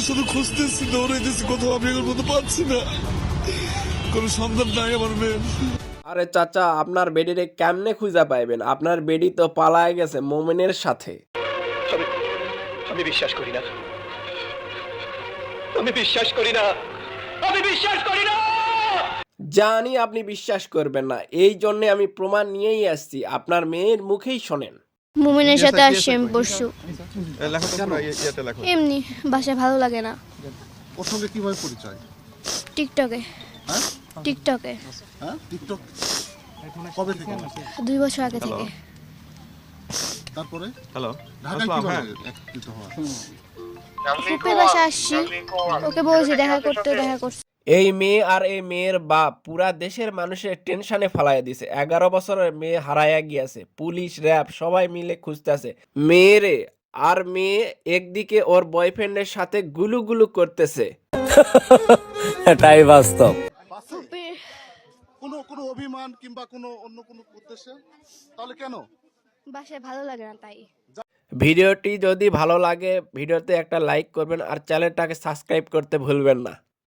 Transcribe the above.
শুধু খুঁজতেছি দৌড়াইতেছি কোথাও আমি এখন মতো পাচ্ছি না। কোনো সন্ধান নাই আমার মেয়ের। আরে চাচা আপনার বেডিরে কেমনে খুঁজা পাইবেন? আপনার বেডি তো পালায় গেছে মোমেনের সাথে। আমি বিশ্বাস করি না। আমি বিশ্বাস করি না। আমি বিশ্বাস করি না! জানি আপনি বিশ্বাস করবেন না। এই জন্য আমি প্রমাণ নিয়েই আসছি। আপনার মেয়ের মুখেই শোনেন। মোমেনের সাথে আসছি আমি পরশু। লেখো তো পুরো ইয়ে- লেখো। এমনি ভালো লাগে না। ওর সঙ্গে কীভাবে পরিচয়? টিকটকে। হ্যাঁ? টিকটকে। হ্যাঁ? টিকটক কবে থেকে? দুই বছর আগে থেকে। তারপরে? হ্যালো। ঢাকায় হ্যাঁ কীভাবে একত্রিত হওয়া? ফুপের বাসায় আসছি। ওকে বলছি দেখা করতে দেখা করছি এই মেয়ে আর এই মেয়ের বাপ পুরা দেশের মানুষের টেনশনে ফালাইয়া দিছে। এগারো বছরের মেয়ে হারাইয়া গিয়াছে। পুলিশ র্যাব সবাই মিলে খুঁজতেছে। মেয়েরে আর মেয়ে একদিকে ওর বয়ফ্রেন্ডের সাথে গুলু গুলু করতেছে। এটাই বাস্তব। কোনো কোনো অভিমান কিংবা কোনো অন্য কোনো উদ্দেশ্যে? তাহলে কেন? বাসায় ভালো লাগে না তাই। ভিডিওটি যদি ভালো লাগে ভিডিওতে একটা লাইক করবেন আর চ্যানেলটাকে সাবস্ক্রাইব করতে ভুলবেন না।